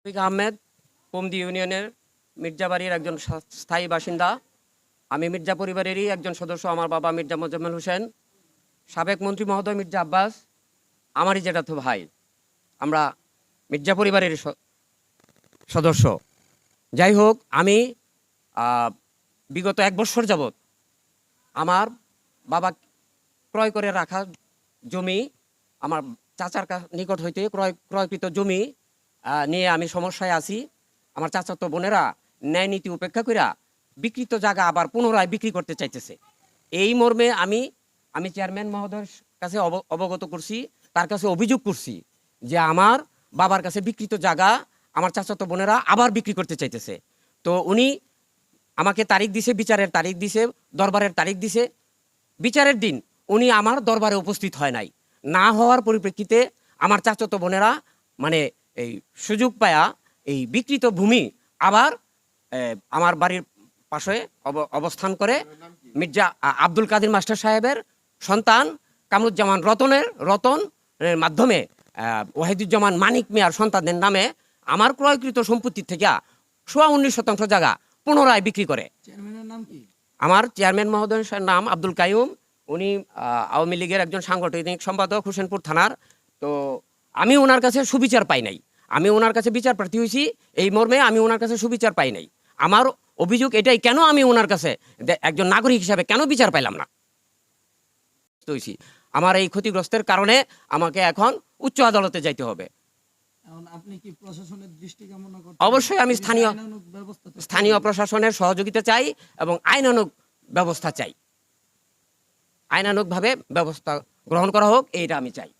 শফিক আহমেদ পমদি ইউনিয়নের মির্জাবাড়ির একজন স্থায়ী বাসিন্দা। আমি মির্জা পরিবারেরই একজন সদস্য, আমার বাবা মির্জা মোজাম্মেল হোসেন, সাবেক মন্ত্রী মহোদয় মির্জা আব্বাস, আমারই যেটা তো ভাই। আমরা মির্জা পরিবারের সদস্য। যাই হোক, আমি বিগত এক বছর যাবৎ আমার বাবা ক্রয় করে রাখা জমি, আমার চাচার নিকট হইতে ক্রয় ক্রয়কৃত জমি নিয়ে আমি সমস্যায় আছি। আমার চাচাতো বোনেরা ন্যায় নীতি উপেক্ষা কইরা বিকৃত জায়গা আবার পুনরায় বিক্রি করতে চাইতেছে। এই মর্মে আমি আমি চেয়ারম্যান মহোদয়ের কাছে অব- অবগত করছি, তার কাছে অভিযোগ করছি যে আমার বাবার কাছে বিকৃত জায়গা আমার চাচাতো বোনেরা আবার বিক্রি করতে চাইতেছে। তো উনি আমাকে তারিখ দিছে, বিচারের তারিখ দিছে, দরবারের তারিখ দিছে। বিচারের দিন উনি আমার দরবারে উপস্থিত হয় নাই। না হওয়ার পরিপ্রেক্ষিতে আমার চাচাতো বোনেরা মানে এই সুযোগ পায়া এই বিকৃত ভূমি আবার আমার বাড়ির পাশে অব- অবস্থান করে মির্জা আব্দুল কাদির মাস্টার সাহেবের সন্তান কামরুজ্জামান রতনের রতন এর মাধ্যমে ওয়াহিদুজ্জামান মানিক মিয়ার সন্তানদের নামে আমার ক্রয়কৃত সম্পত্তি থেকে সোয়া উনিশ শতাংশ জায়গা পুনরায় বিক্রি করে। আমার চেয়ারম্যান মহোদয়ের নাম আব্দুল কাইয়ুম। উনি আওয়ামী লীগের একজন সাংগঠনিক সম্পাদক হোসেনপুর থানার। তো আমি ওনার কাছে সুবিচার পাই নাই। আমি ওনার কাছে বিচার প্রার্থী হয়েছি এই মর্মে আমি ওনার কাছে সুবিচার পাই নাই। আমার অভিযোগ এটাই কেন আমি ওনার কাছে একজন নাগরিক হিসাবে কেন বিচার পাইলাম না। আমার এই ক্ষতিগ্রস্তের কারণে আমাকে এখন উচ্চ আদালতে যাইতে হবে। এখন আপনি কি প্রশাসনের দৃষ্টি কামনা করতে অবশ্যই আমি স্থানীয়- স্থানীয় প্রশাসনের সহযোগিতা চাই এবং আইনানুগ ব্যবস্থা চাই। আইনানুগভাবে ব্যবস্থা গ্রহণ করা হোক এইটা আমি চাই।